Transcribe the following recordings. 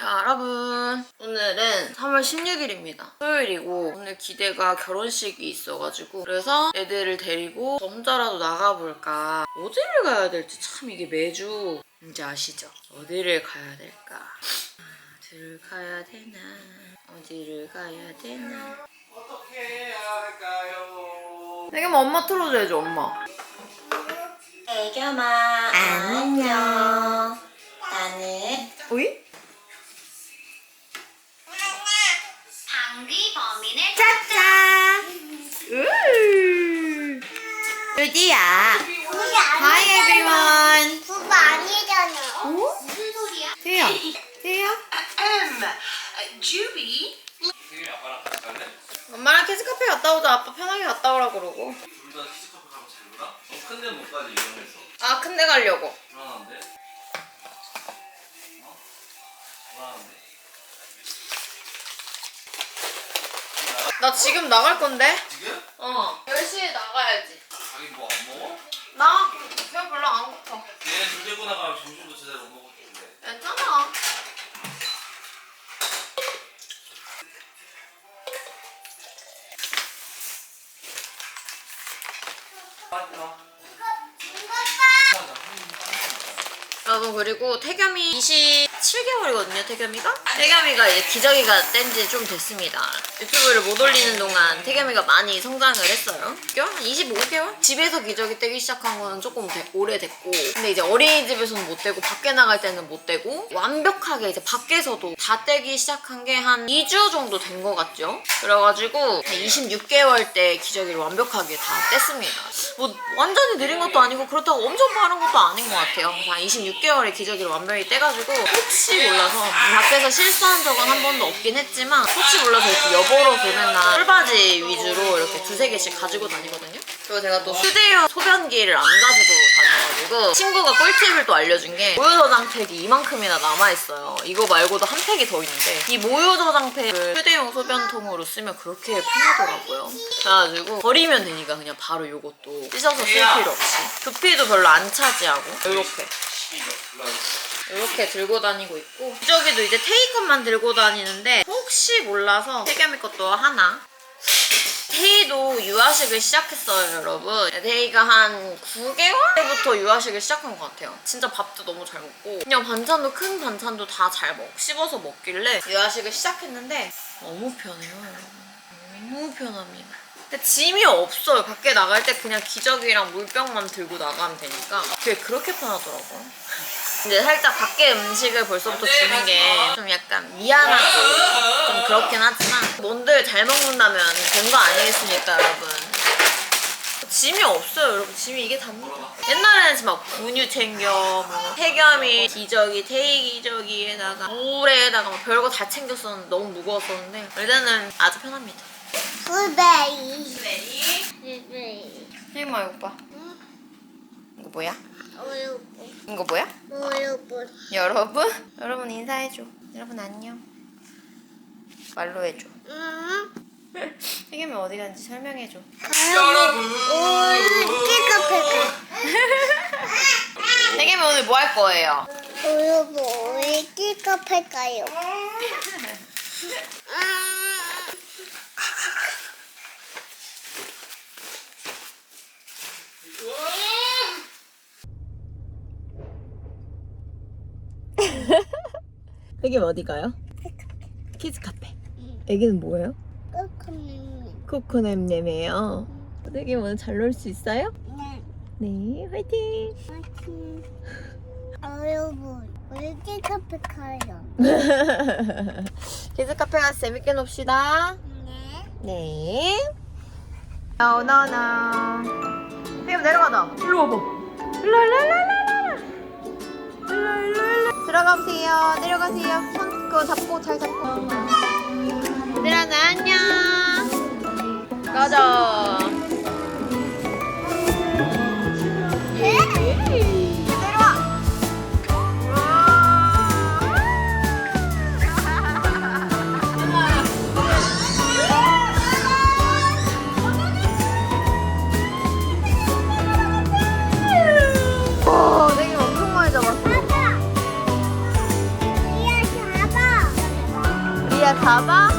자, 여러분. 오늘은 3월 16일입니다. 토요일이고, 오늘 기대가 결혼식이 있어가지고, 그래서 애들을 데리고 저 혼자라도 나가볼까. 어디를 가야 될지 참 이게 매주 이제 아시죠? 어디를 가야 될까? 어디를 가야 되나? 어디를 가야 되나? 어떻게 해야 할까요? 애겸 엄마 틀어줘야죠, 엄마. 애겸아, 안녕. 나는, 오이? 방귀 범인을 짜잔! 으 루디야. Hi everyone. 그거 아니잖아. 오? 무슨 소리야? 태야. 태야? 주비? 엄마랑 키즈카페 갔다 오자. 아빠 편하게 갔다 오라 그러고. 둘 다 키즈카페 가면 잘 놀아? 너 큰데 못 가지 이용해서 아, 큰데 가려고. 불안한데? 어? 불안한데? 나 지금 나갈 건데? 지금? 어. 그리고 태겸이 27개월이거든요 태겸이가? 태겸이가 이제 기저귀가 뗀 지 좀 됐습니다. 유튜브를 못 올리는 동안 태겸이가 많이 성장을 했어요. 몇 개월? 한 25개월? 집에서 기저귀 떼기 시작한 거는 조금 되- 오래됐고. 근데 이제 어린이집에서는 못 떼고 밖에 나갈 때는 못 떼고 완벽하게 이제 밖에서도 다 떼기 시작한 게 한 2주 정도 된 것 같죠? 그래가지고 26개월 때 기저귀를 완벽하게 다 뗐습니다. 뭐 완전히 느린 것도 아니고 그렇다고 엄청 빠른 것도 아닌 것 같아요. 그래서 한 26개월에 기저귀를 완벽히 떼가지고 혹시 몰라서 밖에서 실수한 적은 한 번도 없긴 했지만 혹시 몰라서 이렇게 여보로서 맨날 풀바지 위주로 이렇게 두세 개씩 가지고 다니거든요? 그리고 제가 또 휴대용 소변기를 안 가지고 다녀가지고 친구가 꿀팁을 또 알려준 게 모유 저장팩이 이만큼이나 남아있어요. 이거 말고도 한 팩이 더 있는데 이 모유 저장팩을 휴대용 소변통으로 쓰면 그렇게 편하더라고요. 그래가지고 버리면 되니까 그냥 바로 이것도 씻어서 쓸 필요 없이. 부피도 별로 안 차지하고. 이렇게 이렇게 들고 다니고 있고 기저귀도 이제 테이컵만 들고 다니는데 혹시 몰라서 태겸이 것도 하나? 테이도 유아식을 시작했어요 여러분. 테이가 한 9개월 때부터 유아식을 시작한 것 같아요. 진짜 밥도 너무 잘 먹고 그냥 반찬도 큰 반찬도 다 잘 먹, 씹어서 먹길래 유아식을 시작했는데 너무 편해요 여러분. 너무 편합니다. 근데 짐이 없어요. 밖에 나갈 때 그냥 기저귀랑 물병만 들고 나가면 되니까. 그게 그렇게 편하더라고요 이제 살짝 밖에 음식을 벌써부터 주는 게 좀 약간 미안하고 좀 그렇긴 하지만 뭔들 잘 먹는다면 된 거 아니겠습니까 여러분? 짐이 없어요 여러분. 짐이 이게 답니다 옛날에는 막 분유 챙겨 뭐 태겸이 기저귀 테이 기저귀에다가 물에다가 막 별거 다 챙겼었는데 너무 무거웠었는데 이제는 아주 편합니다. 블베리. 네 블베리. 태겸아 이거 봐 이거 뭐야? 어여보. 이거 뭐야? 어여보. 여러분? 여러분 인사해줘 여러분 안녕 말로 해줘 응. 태겸이 어디 갔는지 설명해줘 여러분 키카페가. 태겸이 오늘 뭐 할 거예요? 어여보. 우리 키카페 가요. 여기 어디가요? 키즈 카페. 애기는 뭐예요? 코코넛님이에요. 선생님 오늘 잘 놀 수 있어요? 네. 네, 화이팅! 화이팅. 아, 여러분. 우리 키카페 가요. 키즈 카페 가서 재밌게 놉시다. 네. 네. 나나나. 피부 내려가자. 일로 와봐. 일로 일로 일로 일로 일로 일로 일로 들어가보세요. 내려가세요. 손 그거 잡고 잘 잡고. 얘들아 나 안녕. 가자 好吧。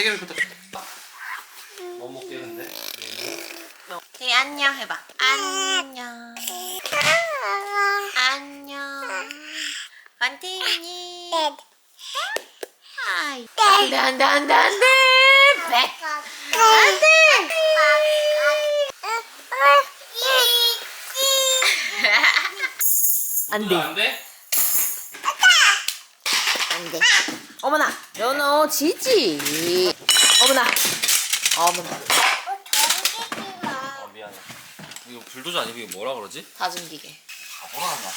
세개부터못 뭐 먹겠는데? 되게 안녕 해봐. 안녕. 안녕. 완태니. 아이. 안돼 안돼 안돼 안돼. 백. 안돼. 안 돼? 안돼. 어머나. 연어 지지. 어머나. 어머나. 아 미안해. 이거 불도저 아니고 이거 뭐라 그러지? 다진 기계. 바보라 나.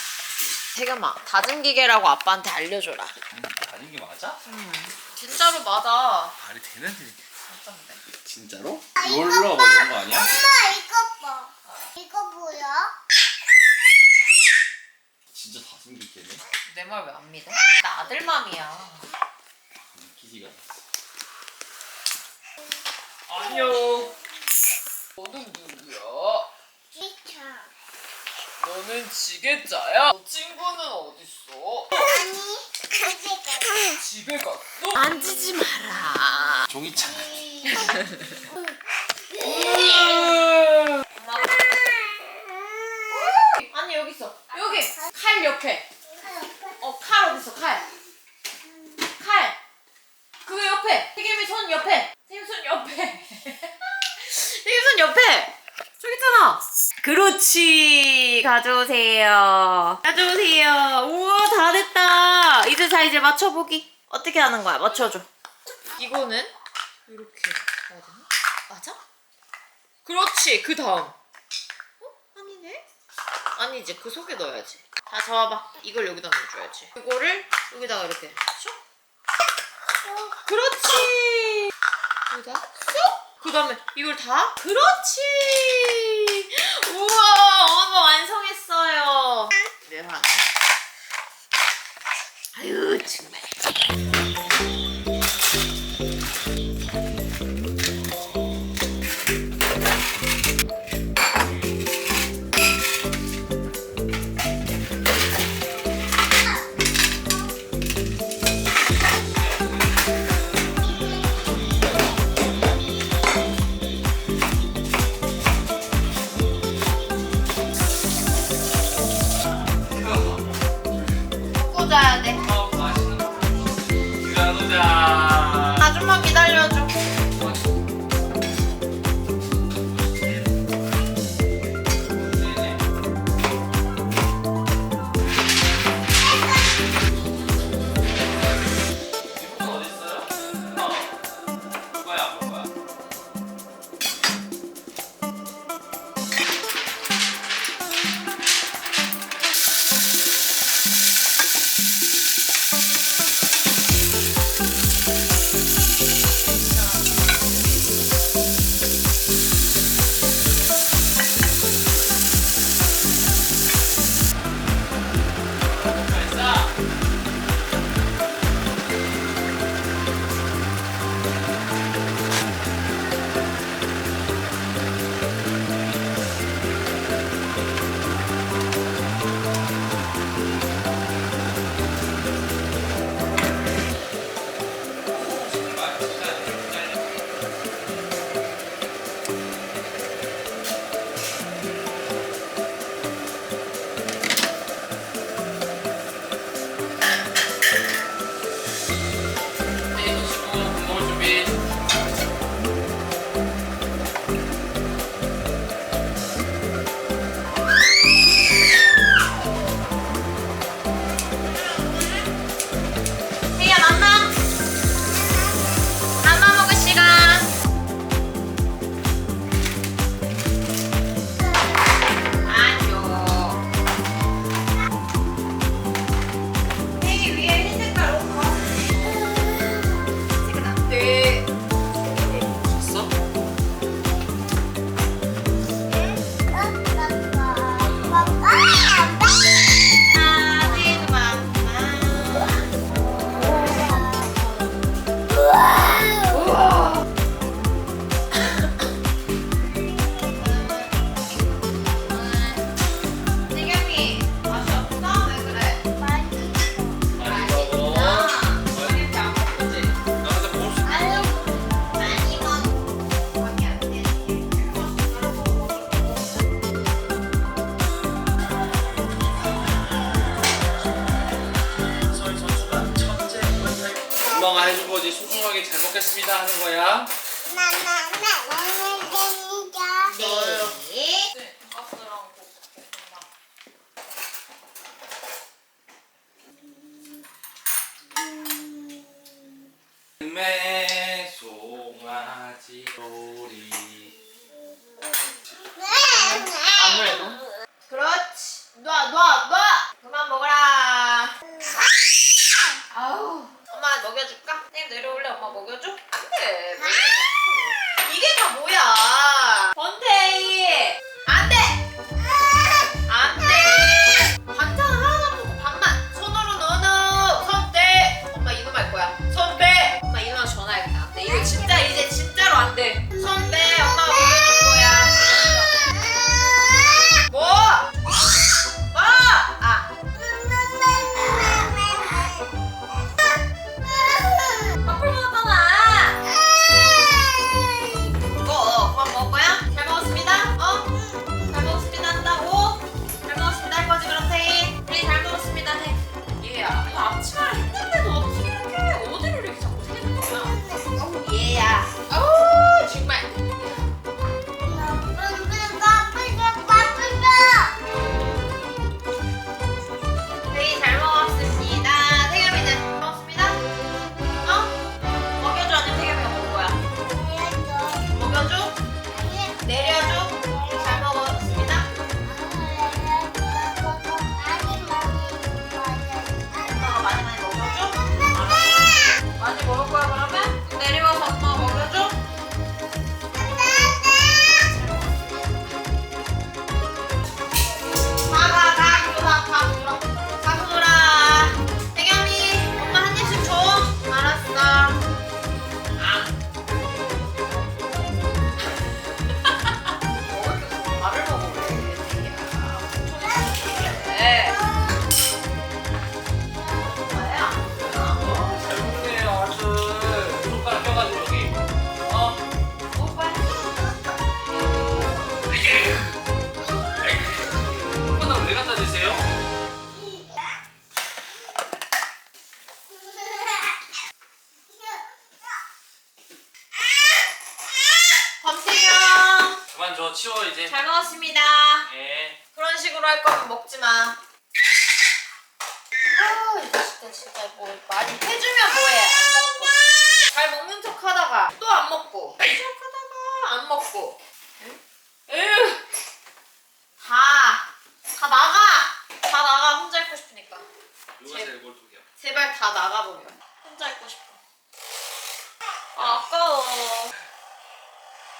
제가 막 다진 기계라고 아빠한테 알려줘라. 음, 다른 게 맞아? 음, 진짜로 맞아. 말이 되는 데 맞던데. 진짜로? 롤러 뭐 이런 거 아니야? 엄마 이거 봐. 이거 뭐야? 진짜 다숨기겠네 내 말 왜 안 믿어? 나 아들 맘이야. 인기가 안녕 너는 누구야? 기차. 너는 지게자야? 너 친구는 어딨어? 아니, 아직 집에 갔어? 만지지 마라. 종이차 엄마. 아니 여기 있어. 여기 칼 옆에. 가져오세요. 가져오세요. 우와, 다 됐다. 이제 자, 이제 맞춰보기. 어떻게 하는 거야? 맞춰줘. 이거는 이렇게 맞아? 그렇지, 그 다음. 어? 아니네? 아니지, 그 속에 넣어야지. 자, 잡아봐. 이걸 여기다 넣어줘야지. 이거를 여기다가 이렇게. 쏙. 어, 그렇지. 여기다 쏙. 그 다음에 이걸 다? 그렇지! 우와! 엄마 완성했어요. 네, 내 방. 아유, 정말.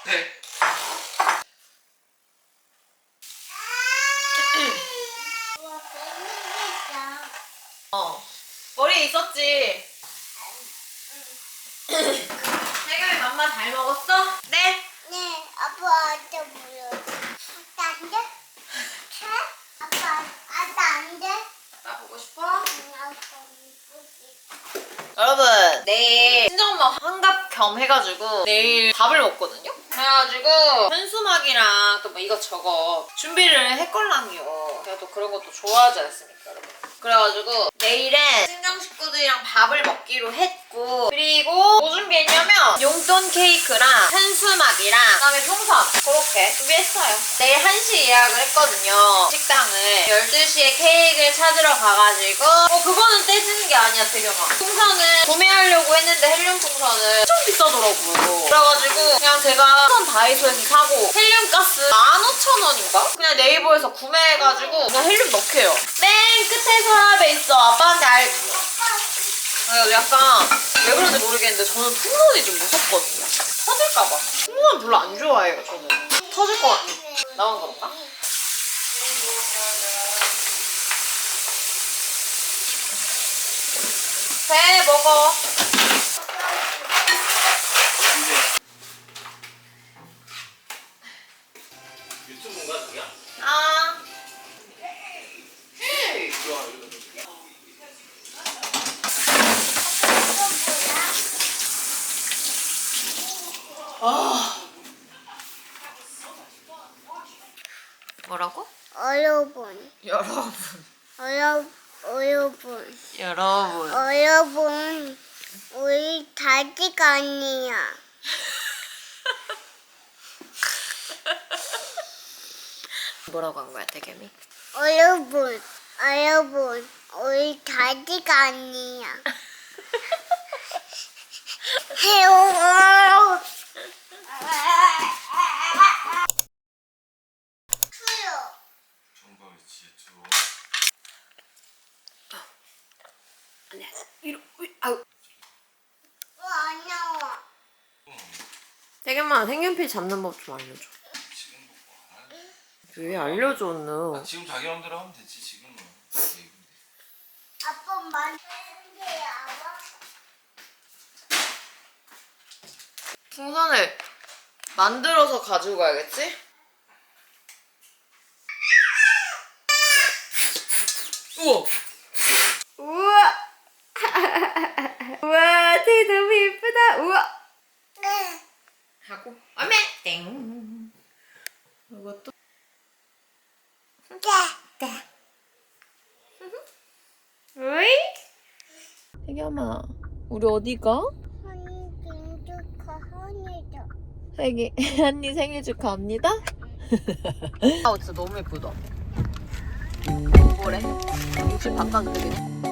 네. 어 머리에 있었지 태경이 맘마 잘 먹었어? 네 네, 아빠한테 물어. 아빠 안 돼? 해? 아빠, 아빠 안 돼? 나 보고 싶어? 응, 아빠 이쁘지. 여러분 내일 친정엄마 환갑 겸 해가지고 내일 밥을 먹거든요 그래가지고 현수막이랑 또 뭐 이것저것 준비를 했걸랑요. 제가 또 그런 것도 좋아하지 않습니까 여러분? 그래가지고 내일은 친정 식구들이랑 밥을 먹기로 했 고 그리고 뭐 준비했냐면 용돈 케이크랑 현수막이랑 그다음에 풍선. 그렇게 준비했어요. 내일 1시 예약을 했거든요. 식당을. 12시에 케이크를 찾으러 가가지고 어 그거는 떼지는 게 아니야 태경아. 풍선을 구매하려고 했는데 헬륨 풍선을 엄청 비싸더라고요 그래가지고 그냥 제가 풍선 다이소에서 사고 헬륨 가스 15,000원인가? 그냥 네이버에서 구매해가지고 그냥 헬륨 넣게요. 맨 끝에 서랍에 있어. 아빠한테 알 아, 약간 왜 그런지 모르겠는데 저는 풍선이 좀 무섭거든요. 터질까봐. 풍선 별로 안 좋아해요, 저는. 터질 것 같아. 나만 그런가? 배 먹어. 유튜브인가 저기야? 아. 헤이 아. 뭐라고? 여러분, 여러분. 여러, 여러분, 여러분. 여러분, 우리 다지가 아니야. 뭐라고 한 거야, 대겸이? 여러분, 여러분, 우리 다지가 아니야. 해요. 투요. 정보 위치 유튜브 안녕하세요. 이러, 위- 아우. 왜안 나와? 대겸아, 색연필 잡는 법 좀 알려줘. 지금 보고 안 할래? 왜 알려줘, 너? 아, 지금 자기 마음대로 하면 되지 지금은 예, 아빠 만드는데 아빠? 풍선을 만들어서 가지고 가야겠지? 우와! 우와, 되게 너무 예쁘다! 우와! 네. 하고, 어메! 땡! 이것도? 네. 으이? 태겸아, 우리 어디 가? 언니 김주카 언니도. 생일, 한니 생일 축하합니다. 아, 진짜 너무 예쁘다. 뭐래? 욕실 바꿔도 되겠네.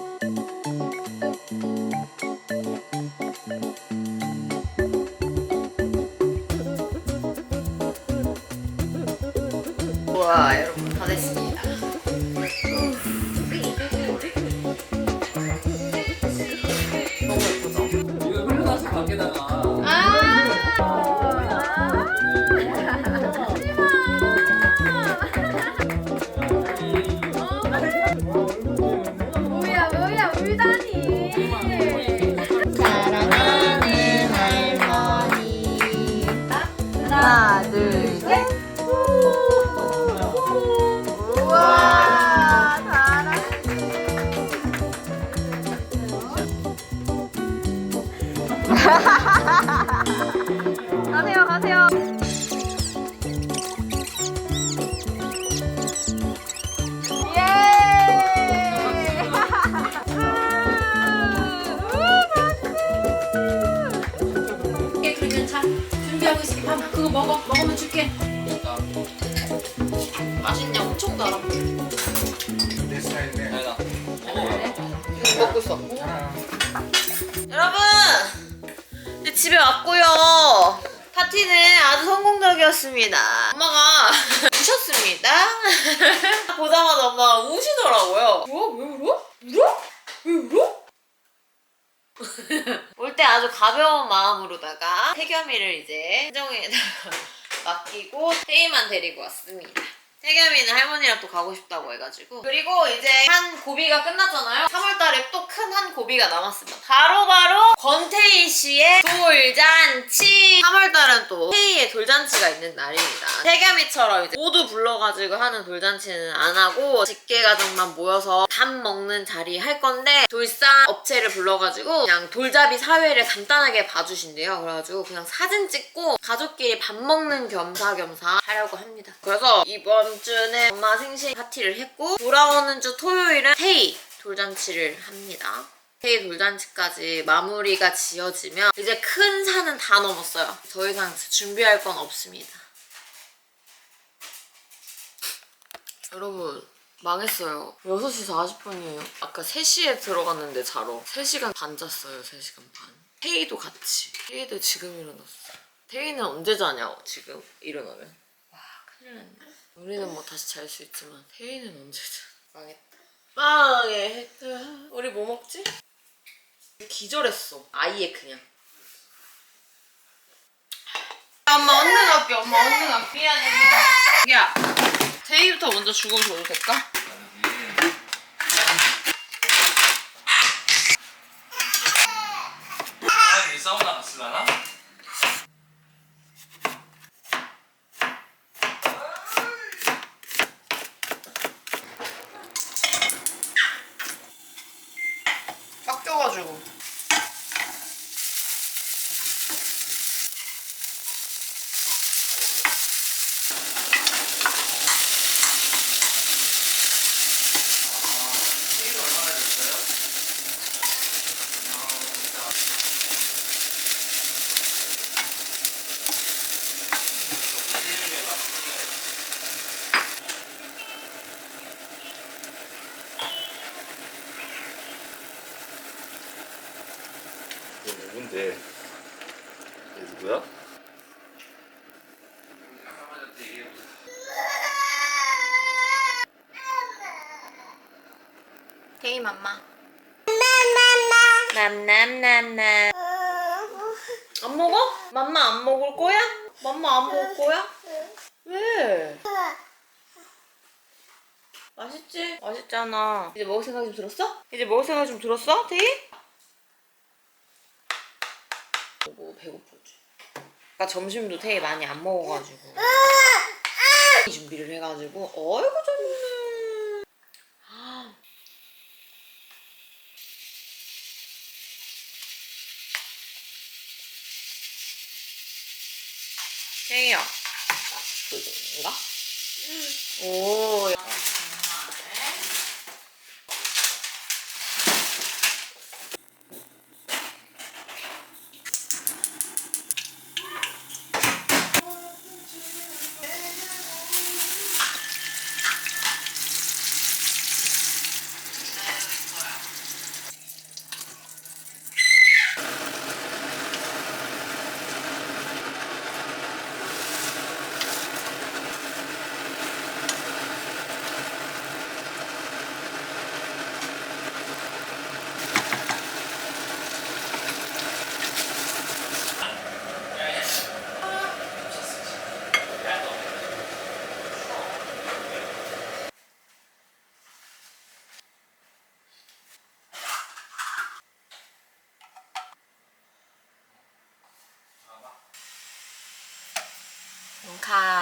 맛있냐? 엄청 달아. 내 스타일인데. 아니다. 이거 먹고 있어. 여러분! 이제 집에 왔고요. 파티는 아주 성공적이었습니다. 엄마가 우셨습니다. 보자마자 엄마가 우시더라고요. 뭐야? 왜 울어? 울어? 왜 울어? 올 때 아주 가벼운 마음으로다가 태겸이를 이제 현정에다가 맡기고 태희만 데리고 왔습니다. 태겸이는 할머니랑 또 가고 싶다고 해가지고. 그리고 이제 한 고비가 끝났잖아요. 3월달에 또 큰 한 고비가 남았습니다. 바로바로 권태희 씨의 돌잔치. 3월달은 또 태희의 돌잔치가 있는 날입니다. 태겸이처럼 이제 모두 불러가지고 하는 돌잔치는 안 하고 직계가족만 모여서 밥 먹는 자리 할 건데 돌상 업체를 불러가지고 그냥 돌잡이 사회를 간단하게 봐주신대요. 그래가지고 그냥 사진 찍고 가족끼리 밥 먹는 겸사겸사 하려고 합니다. 그래서 이번 주는 엄마 생신 파티를 했고 돌아오는 주 토요일은 테이 돌잔치를 합니다. 테이 돌잔치까지 마무리가 지어지면 이제 큰 산은 다 넘었어요. 더 이상 준비할 건 없습니다. 여러분 망했어요. 6시 40분이에요. 아까 3시에 들어갔는데 자러. 3시간 반 잤어요 3시간 반. 테이도 같이. 테이도 지금 일어났어. 테이는 언제 자냐 지금 일어나면. 와 큰일 났네 우리는 뭐 다시 잘 수 있지만 테이는 언제 자 망했다. 망했다 우리 뭐 먹지? 기절했어. 아예 그냥. 엄마 언능 할게 엄마 언능 할게 미안해 야 테이부터 먼저 주고 줘도 될까? 아, 이 사우나 갔을라나? 꽉 껴가지고 시간 얼마나 됐어요? 얘 누군데? 얘 누구야? 맘마 맘맘맘맘 안 먹어? 맘마 안 먹을 거야? 맘마 안 먹을 거야? 왜? 맛있지? 맛있잖아 이제 먹을 생각 좀 들었어? 이제 먹을 생각 좀 들었어? 테이? 뭐 배고프지 아까 점심도 테이 많이 안 먹어가지고 준비를 해가지고 어이구 테이야 그건가? 오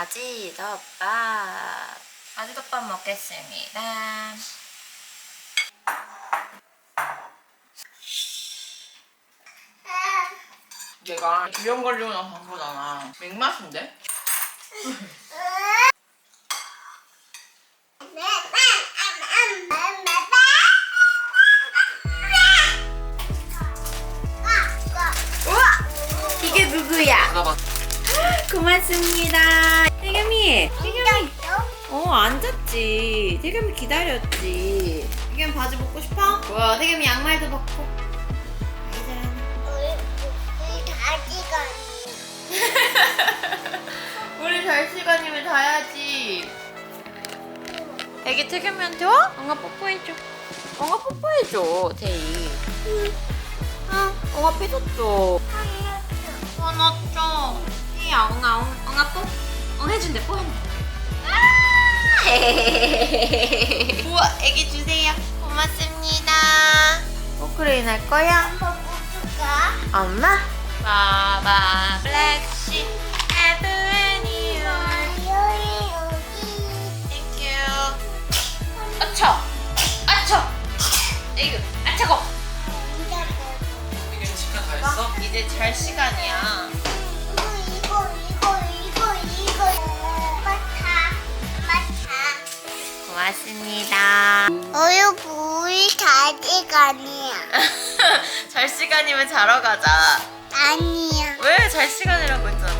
야. 가지덮밥 가지덮밥 먹겠습니다 내가 기름 걸리고 나서 한 거잖아. 맥맛인데? 우와! 이게 누구야? 하나 먹어. 고맙습니다. 태겸이. 태겸이. 어, 앉았지. 태겸이 기다렸지. 태겸이 바지 벗고 싶어? 와, 태겸이 양말도 벗고. 우리 우리 다지가 우리 잘 시간이면 자야지. 애기 태겸이한테 와? 엉아 뽀뽀해줘. 엉아 뽀뽀해줘, 태희. 응, 엉아 뺏었죠. 화났죠. 태희야, 엉아, 엉, 엉아 뽀? 엉 해준대, 뽀 한대. 아! 우와, 애기 주세요. 고맙습니다. 포크레인 할 거야? 엄마? 바바 블랙시 에브니얼 여기 여기 땡큐 아차 아차 에이구 아차고 다 했어? 이제 잘 시간이야 고맙습니다. 어유 우리 다지간이야. 잘 시간이면 자러 가자. 아니야. 왜 잘 시간이라고 했지?